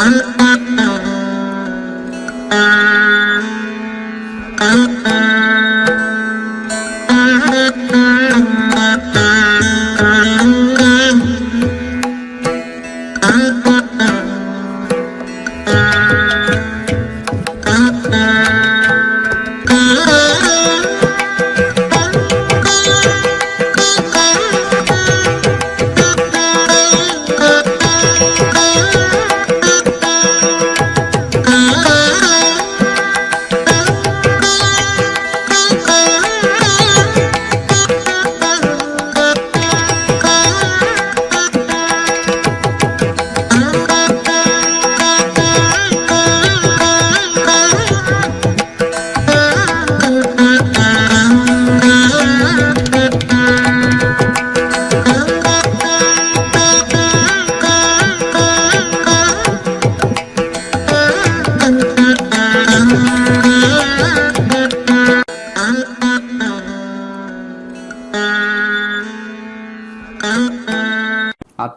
Allah.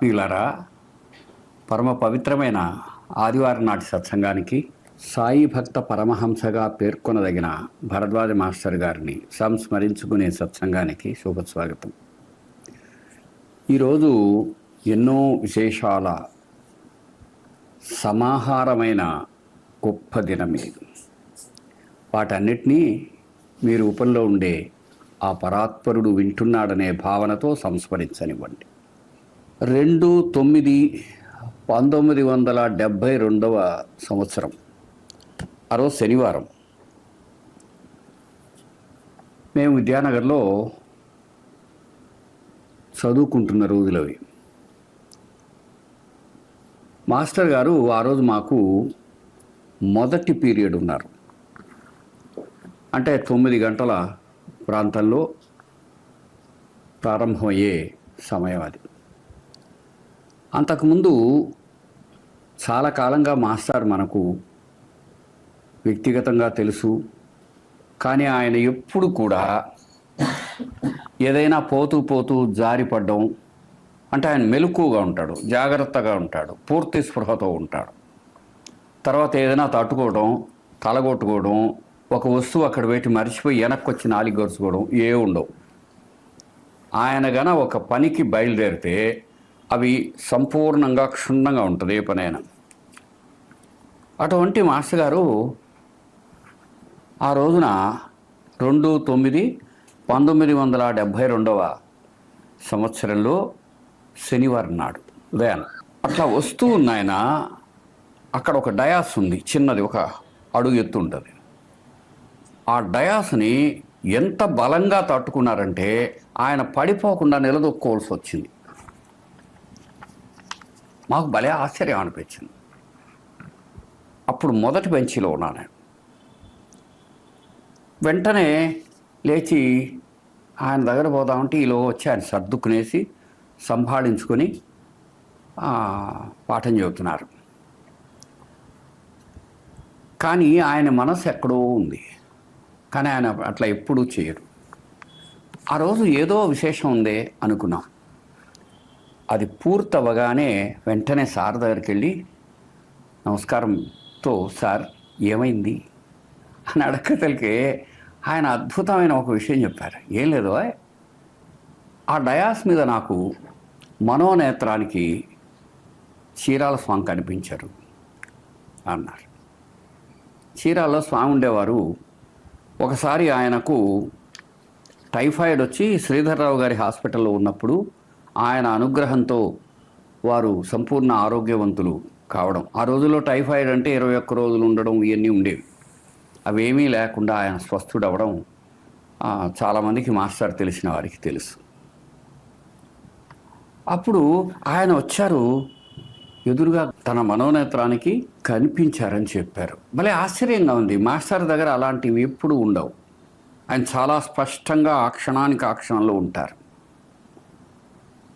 ఆత్మీయులారా పరమ పవిత్రమైన ఆదివారం నాటి సత్సంగానికి సాయి భక్త పరమహంసగా పేర్కొనదగిన భరద్వాజ మాస్టర్ గారిని సంస్మరించుకునే సత్సంగానికి శుభస్వాగతం. ఈరోజు ఎన్నో విశేషాల సమాహారమైన గొప్ప దినం ఇది. వాటన్నిటినీ మీ రూపంలో ఉండే ఆ పరాత్పరుడు వింటున్నాడనే భావనతో సంస్మరించనివ్వండి. రెండు తొమ్మిది పంతొమ్మిది వందల డెబ్భై రెండవ సంవత్సరం. ఆ రోజు శనివారం. మేము విద్యానగర్లో చదువుకుంటున్న రోజులవి. మాస్టర్ గారు ఆ రోజు మాకు మొదటి పీరియడ్ ఉన్నారు. అంటే తొమ్మిది గంటల ప్రాంతంలో ప్రారంభమయ్యే సమయం అది. అంతకుముందు చాలా కాలంగా మాస్టర్ మనకు వ్యక్తిగతంగా తెలుసు కానీ ఆయన ఎప్పుడు కూడా ఏదైనా పోతూ పోతూ జారిపడ్డం అంటే ఆయన మెలకుగా ఉంటాడు జాగ్రత్తగా ఉంటాడు పూర్తి స్పృహతో ఉంటాడు. తర్వాత ఏదైనా తట్టుకోవడం తలగొట్టుకోవడం ఒక వస్తువు అక్కడ పెట్టి మర్చిపోయి వెనక్కి వచ్చి నాలుగు గరుచుకోవడం ఏ ఉండవు. ఆయన గన ఒక పనికి బయలుదేరితే అవి సంపూర్ణంగా క్షుణ్ణంగా ఉంటుంది ఏ పనైనా. అటువంటి మాస్టర్ గారు ఆ రోజున రెండు తొమ్మిది పంతొమ్మిది వందల డెబ్భై రెండవ సంవత్సరంలో శనివారం నాడు ఉదయాన అట్లా వస్తూ ఉన్నాయన అక్కడ ఒక డయాస్ ఉంది చిన్నది ఒక అడుగు ఎత్తు ఉంటుంది. ఆ డయాస్ని ఎంత బలంగా తట్టుకున్నారంటే ఆయన పడిపోకుండా నిలదొక్కోవాల్సి వచ్చింది. మాకు భలే ఆశ్చర్యం అనిపించింది. అప్పుడు మొదటి బెంచీలో ఉన్నాను నేను. వెంటనే లేచి ఆయన దగ్గర పోదామంటే ఈలో వచ్చి ఆయన సర్దుకునేసి సంభాళించుకొని పాఠం చెబుతున్నారు. కానీ ఆయన మనసు ఎక్కడో ఉంది. కానీ ఆయన అట్లా ఎప్పుడూ చేయరు ఆ రోజు ఏదో విశేషం ఉందే అనుకున్నాం. అది పూర్తవగానే వెంటనే సార్ దగ్గరికి వెళ్ళి నమస్కారంతో సార్ ఏమైంది? అని అడగతలకి ఆయన అద్భుతమైన ఒక విషయం చెప్పారు. ఏం లేదు ఆ డయాస్ మీద నాకు మనోనేత్రానికి చీరాల స్వామి కనిపించారు అన్నారు. చీరాల్లో స్వామి ఉండేవారు. ఒకసారి ఆయనకు టైఫాయిడ్ వచ్చి శ్రీధర్రావు గారి హాస్పిటల్లో ఉన్నప్పుడు ఆయన అనుగ్రహంతో వారు సంపూర్ణ ఆరోగ్యవంతులు కావడం. ఆ రోజుల్లో టైఫాయిడ్ అంటే ఇరవై ఒక్క రోజులు ఉండడం ఇవన్నీ ఉండేవి. అవేమీ లేకుండా ఆయన స్వస్థుడవడం చాలామందికి మాస్టర్ తెలిసిన వారికి తెలుసు. అప్పుడు ఆయన వచ్చారు ఎదురుగా తన మనోనేత్రానికి కనిపించారని చెప్పారు. భలే ఆశ్చర్యంగా ఉంది. మాస్టర్ దగ్గర అలాంటివి ఎప్పుడు ఉండవు. ఆయన చాలా స్పష్టంగా ఆ క్షణానికి ఆ క్షణంలో ఉంటారు.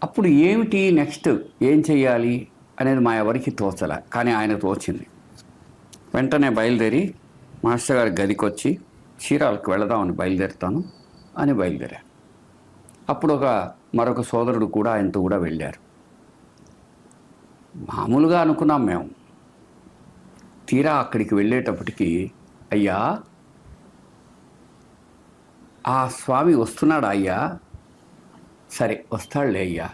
అప్పుడు ఏమిటి నెక్స్ట్? ఏం చేయాలి అనేది మా ఎవరికి తోచలే. కానీ ఆయన తోచింది. వెంటనే బయలుదేరి మాస్టర్ గారి గదికి వచ్చి చీరాలకు వెళదామని బయలుదేరుతాను అని బయలుదేరా. అప్పుడు ఒక మరొక సోదరుడు కూడా ఆయనతో కూడా వెళ్ళారు. మామూలుగా అనుకున్నాం మేము. తీరా అక్కడికి వెళ్ళేటప్పటికి అయ్యా! ఆ స్వామి వస్తున్నాడా అయ్యా? సరే వస్తాడులే అయ్యా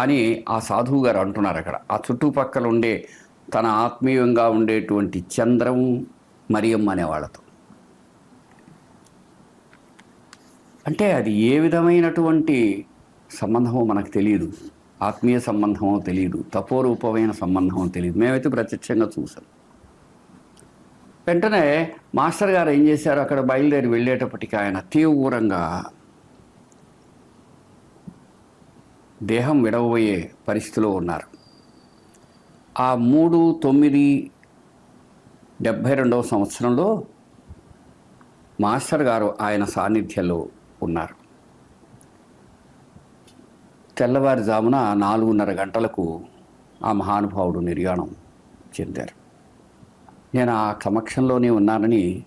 అని ఆ సాధువు గారు అంటున్నారు అక్కడ. ఆ చుట్టుపక్కల ఉండే తన ఆత్మీయంగా ఉండేటువంటి చంద్రం మరియమ్మ అనే వాళ్ళతో అంటే అది ఏ విధమైనటువంటి సంబంధమో మనకు తెలియదు ఆత్మీయ సంబంధమో తెలియదు తపోరూపమైన సంబంధమో తెలియదు మేమైతే ప్రత్యక్షంగా చూసాం. వెంటనే మాస్టర్ గారు ఏం చేశారు? అక్కడ బయలుదేరి వెళ్ళేటప్పటికి ఆయన తీవ్రంగా దేహం విడవబోయే పరిస్థితిలో ఉన్నారు. ఆ మూడు తొమ్మిది డెబ్భై రెండవ సంవత్సరంలో మాస్టర్ గారు ఆయన సాన్నిధ్యంలో ఉన్నారు. తెల్లవారుజామున నాలుగున్నర గంటలకు ఆ మహానుభావుడు నిర్యాణం చెందారు. నేను ఆ సమక్షంలోనే ఉన్నానని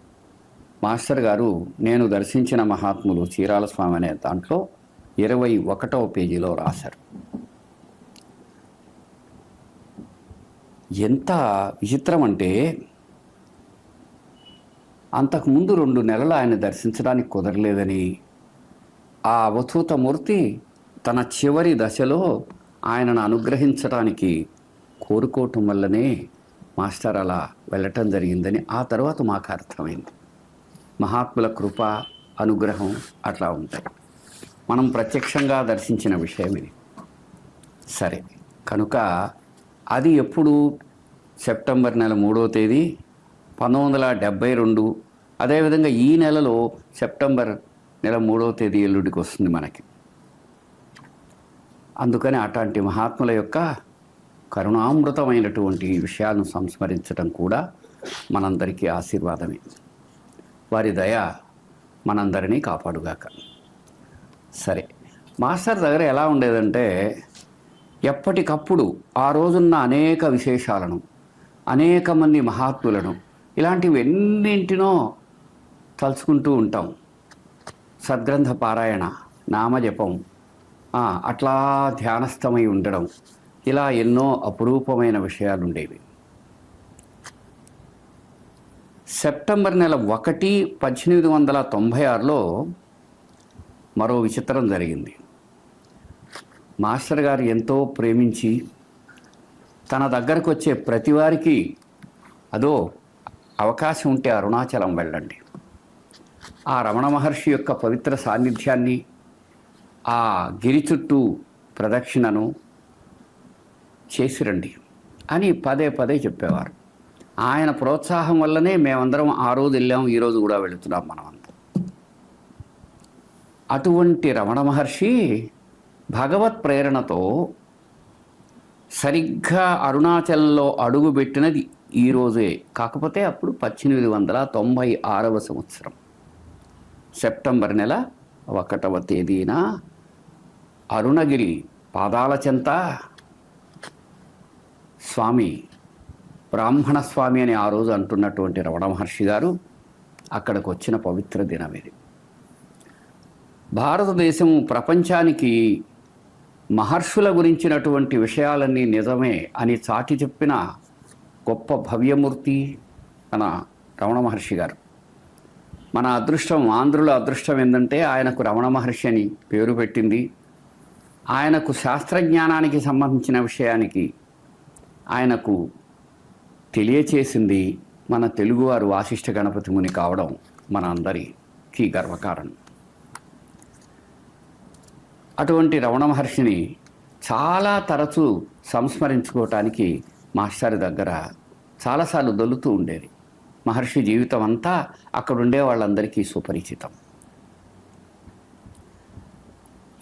మాస్టర్ గారు నేను దర్శించిన మహాత్ములు చీరాల స్వామి అనే దాంట్లో ఇరవై ఒకటవ పేజీలో రాశారు. ఎంత విచిత్రం అంటే అంతకుముందు రెండు నెలలు ఆయన దర్శించడానికి కుదరలేదని ఆ అవధూత మూర్తి తన చివరి దశలో ఆయనను అనుగ్రహించడానికి కోరుకోవటం వల్లనే మాస్టర్ అలా వెళ్ళటం జరిగిందని ఆ తర్వాత మాకు అర్థమైంది. మహాత్ముల కృప అనుగ్రహం అట్లా ఉంటాయి. మనం ప్రత్యక్షంగా దర్శించిన విషయం ఇది. సరే కనుక అది ఎప్పుడు? సెప్టెంబర్ నెల మూడో తేదీ పంతొమ్మిది వందల డెబ్భై రెండు. అదేవిధంగా ఈ నెలలో సెప్టెంబర్ నెల మూడో తేదీ ఎల్లుడికి వస్తుంది మనకి. అందుకని అట్లాంటి మహాత్ముల యొక్క కరుణామృతమైనటువంటి విషయాలను సంస్మరించడం కూడా మనందరికీ ఆశీర్వాదమే. వారి దయ మనందరినీ కాపాడుగాక. సరే. మాస్టర్ దగ్గర ఎలా ఉండేదంటే ఎప్పటికప్పుడు ఆ రోజున్న అనేక విశేషాలను అనేక మంది మహాత్ములను ఇలాంటివి ఎన్నింటినో తలుచుకుంటూ ఉంటాం. సద్గ్రంథ పారాయణ నామజపం అట్లా ధ్యానస్థమై ఉండడం ఇలా ఎన్నో అపురూపమైన విషయాలు ఉండేవి సెప్టెంబర్ నెల ఒకటి పద్దెనిమిది వందల తొంభై ఆరులో మరో విచిత్రం జరిగింది. మాస్టర్ గారు ఎంతో ప్రేమించి తన దగ్గరకు వచ్చే ప్రతి వారికి అదో అవకాశం ఉంటే అరుణాచలం వెళ్ళండి. ఆ రమణ మహర్షి యొక్క పవిత్ర సాన్నిధ్యాన్ని ఆ గిరి చుట్టూ ప్రదక్షిణను చేసిరండి అని పదే పదే చెప్పేవారు. ఆయన ప్రోత్సాహం వల్లనే మేమందరం ఆ రోజు వెళ్ళాం ఈరోజు కూడా వెళుతున్నాం మనం అటువంటి రమణ మహర్షి భగవత్ ప్రేరణతో సరిగ్గా అరుణాచలంలో అడుగుపెట్టినది ఈరోజే కాకపోతే అప్పుడు పద్దెనిమిది వందల తొంభై ఆరవ సంవత్సరం. సెప్టెంబర్ నెల ఒకటవ తేదీన అరుణగిరి పాదాల చెంత స్వామి బ్రాహ్మణ స్వామి అని ఆ రోజు అంటున్నటువంటి రమణ మహర్షి గారు అక్కడికి వచ్చిన పవిత్ర దినం ఇది భారతదేశం ప్రపంచానికి మహర్షుల గురించినటువంటి విషయాలన్నీ నిజమే అని చాటి చెప్పిన గొప్ప భవ్యమూర్తి మన రమణ మహర్షి గారు. మన అదృష్టం ఆంధ్రుల అదృష్టం ఏంటంటే ఆయనకు రమణ మహర్షి అని పేరు పెట్టింది. ఆయనకు శాస్త్రజ్ఞానానికి సంబంధించిన విషయానికి ఆయనకు తెలియచేసింది మన తెలుగువారు వాసిష్ఠ గణపతి ముని కావడం మన అందరికీ గర్వకారణం. అటువంటి రమణ మహర్షిని చాలా తరచూ సంస్మరించుకోవటానికి మాస్టర్ దగ్గర చాలాసార్లు దొల్లుతూ ఉండేది. మహర్షి జీవితం అంతా అక్కడ ఉండే వాళ్ళందరికీ సుపరిచితం.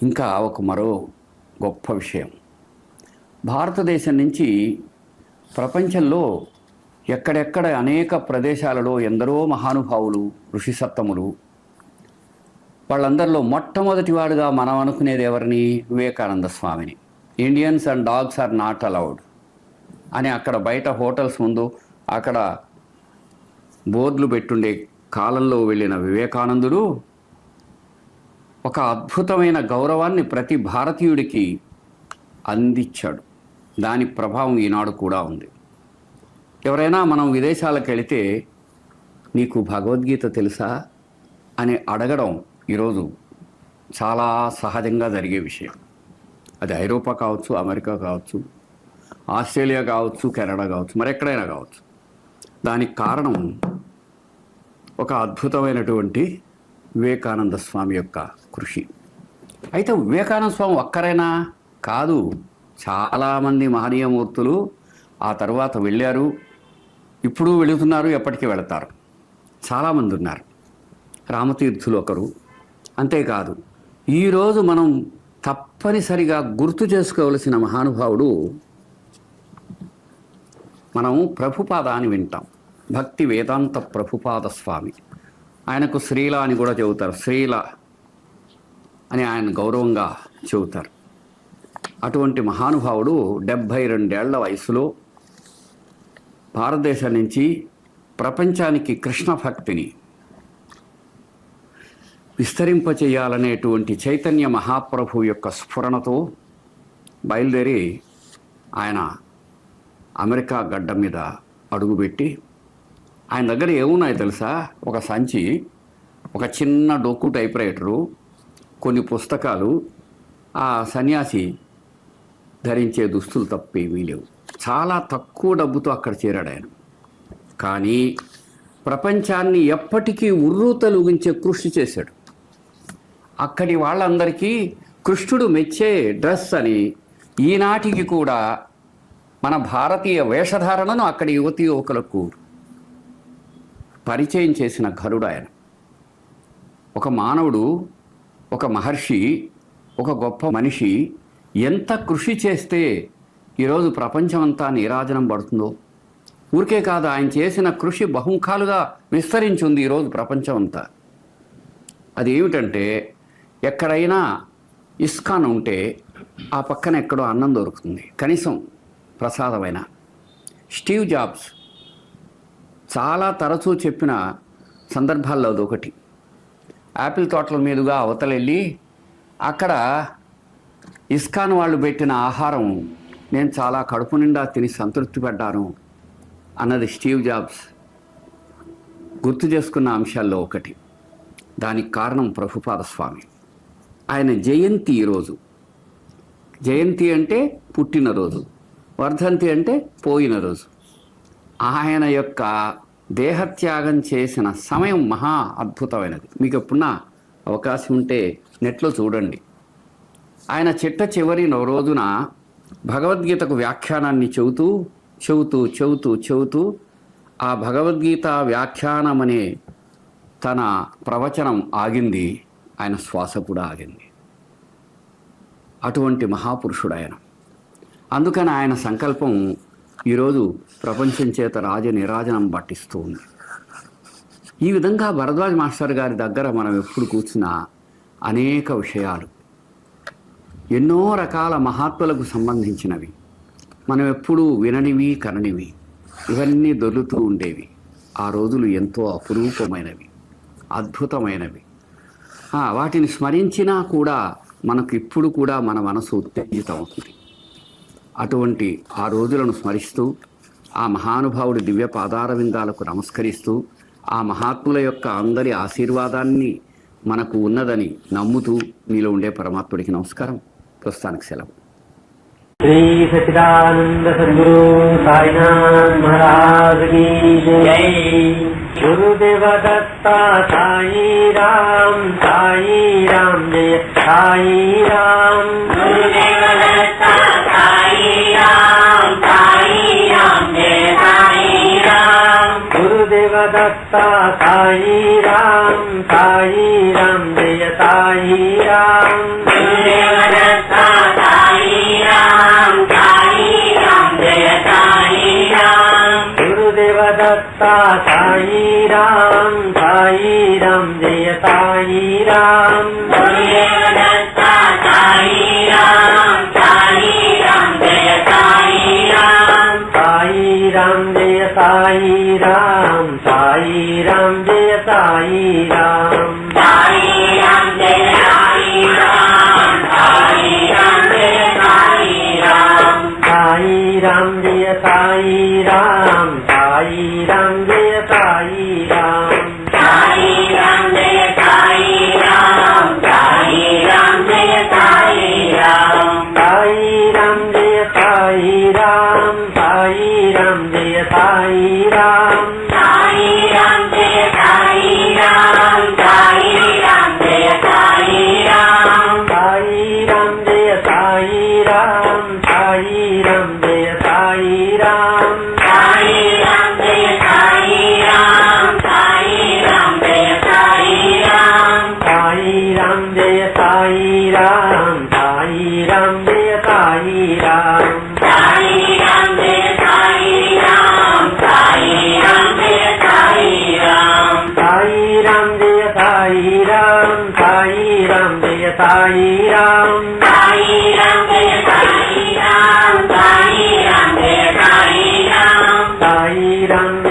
ఇంకా ఒక మరో గొప్ప విషయం. భారతదేశం నుంచి ప్రపంచంలో ఎక్కడెక్కడ అనేక ప్రదేశాలలో ఎందరో మహానుభావులు ఋషిసత్తములు వాళ్ళందరిలో మొట్టమొదటి వాడుగా మనం అనుకునేది ఎవరిని? వివేకానంద స్వామిని. Indians and dogs are not allowed అని అక్కడ బయట హోటల్స్ ముందు అక్కడ బోర్డులు పెట్టుండే కాలంలో వెళ్ళిన వివేకానందుడు ఒక అద్భుతమైన గౌరవాన్ని ప్రతి భారతీయుడికి అందించాడు. దాని ప్రభావం ఈనాడు కూడా ఉంది. ఎవరైనా మనం విదేశాలకు వెళితే నీకు భగవద్గీత తెలుసా? అని అడగడం ఈరోజు చాలా సహజంగా జరిగే విషయం. అది ఐరోపా కావచ్చు అమెరికా కావచ్చు ఆస్ట్రేలియా కావచ్చు కెనడా కావచ్చు మరెక్కడైనా కావచ్చు. దానికి కారణం ఒక అద్భుతమైనటువంటి వివేకానంద స్వామి యొక్క కృషి. అయితే వివేకానంద స్వామి ఒక్కరైనా కాదు చాలామంది మహనీయమూర్తులు ఆ తర్వాత వెళ్ళారు ఇప్పుడు వెళుతున్నారు ఎప్పటికీ వెళతారు. చాలామంది ఉన్నారు. రామతీర్థులు ఒకరు అంతేకాదు ఈరోజు మనం తప్పనిసరిగా గుర్తు చేసుకోవలసిన మహానుభావుడు మనం ప్రభుపాద అని వింటాం. భక్తి వేదాంత ప్రభుపాద స్వామి. ఆయనకు శ్రీల అని కూడా చెబుతారు. శ్రీల అని ఆయన గౌరవంగా చెబుతారు. అటువంటి మహానుభావుడు డెబ్భై రెండేళ్ళ వయసులో భారతదేశం నుంచి ప్రపంచానికి కృష్ణ భక్తిని విస్తరింపచేయాలనేటువంటి చైతన్య మహాప్రభు యొక్క స్ఫురణతో బయలుదేరి ఆయన అమెరికా గడ్డ మీద అడుగుపెట్టి ఆయన దగ్గర ఏమున్నాయి తెలుసా? ఒక సంచి ఒక చిన్న డొక్కు టైప్ రైటరు కొన్ని పుస్తకాలు ఆ సన్యాసి ధరించే దుస్తులు తప్పేమీ లేవు. చాలా తక్కువ డబ్బుతో అక్కడ చేరాడు ఆయన. కానీ ప్రపంచాన్ని ఎప్పటికీ ఉర్రూ తొలగించే కృషి చేశాడు. అక్కడి వాళ్ళందరికీ కృష్ణుడు మెచ్చే డ్రెస్ అని ఈనాటికి కూడా మన భారతీయ వేషధారణను అక్కడి యువతి యువకులకు పరిచయం చేసిన ఘనుడు ఆయన. ఒక మానవుడు ఒక మహర్షి ఒక గొప్ప మనిషి ఎంత కృషి చేస్తే ఈరోజు ప్రపంచమంతా నీరాజనం పడుతుందో? ఊరికే కాదు ఆయన చేసిన కృషి బహుముఖాలుగా విస్తరించింది ఈరోజు ప్రపంచం అంతా అది ఏమిటంటే ఎక్కడైనా ఇస్కాన్ ఉంటే ఆ పక్కన ఎక్కడో అన్నం దొరుకుతుంది. కనీసం ప్రసాదమైన. స్టీవ్ జాబ్స్ చాలా తరచూ చెప్పిన సందర్భాల్లో అదొకటి. యాపిల్ తోటల మీదుగా అవతలెళ్ళి అక్కడ ఇస్కాన్ వాళ్ళు పెట్టిన ఆహారం నేను చాలా కడుపు నిండా తిని సంతృప్తి పడ్డాను అన్నది స్టీవ్ జాబ్స్ గుర్తు చేసుకున్న అంశాల్లో ఒకటి. దానికి కారణం ప్రభుపాద స్వామి. ఆయన జయంతి ఈరోజు. జయంతి అంటే పుట్టినరోజు వర్ధంతి అంటే పోయిన రోజు. ఆయన యొక్క దేహత్యాగం చేసిన సమయం మహా అద్భుతమైనది. మీకు ఎప్పుడన్నా అవకాశం ఉంటే నెట్లో చూడండి. ఆయన చిట్ట చివరి రోజున భగవద్గీతకు వ్యాఖ్యానాన్ని చెబుతూ చెబుతూ చెబుతూ చెబుతూ ఆ భగవద్గీత వ్యాఖ్యానం అనే తన ప్రవచనం ఆగింది. ఆయన శ్వాస కూడా ఆగింది. అటువంటి మహాపురుషుడు ఆయన అందుకని ఆయన సంకల్పం ఈరోజు ప్రపంచం చేత రాజ నిరాజనం పట్టిస్తూ ఉంది. ఈ విధంగా భరద్వాజ్ మాస్టర్ గారి దగ్గర మనం ఎప్పుడు కూర్చున్నా అనేక విషయాలు. ఎన్నో రకాల మహాత్ములకు సంబంధించినవి. మనం ఎప్పుడూ విననివి కననివి. ఇవన్నీ దొరుకుతూ ఉండేవి. ఆ రోజులు ఎంతో అపురూపమైనవి అద్భుతమైనవి. వాటిని స్మరించినా కూడా మనకు ఇప్పుడు కూడా మన మనసు ఉత్తేజితం అవుతుంది. అటువంటి ఆ రోజులను స్మరిస్తూ ఆ మహానుభావుడి దివ్య పాదారవిందాలకు నమస్కరిస్తూ ఆ మహాత్ముల యొక్క అందరి ఆశీర్వాదాన్ని మనకు ఉన్నదని నమ్ముతూ మీలో ఉండే పరమాత్ముడికి నమస్కారం. ప్రస్తుతానికి సెలవు. శ్రీ సచిదానంద సద్గురు సాయినాథ్ మహారాజ్ జై. गुरुदेव दत्ता साई राम साई राम जय साई राम। गुरुदेव दत्ता साई राम साई राम जय साई राम। गुरुदेव दत्ता साई राम साई राम जय साई राम राम साई राम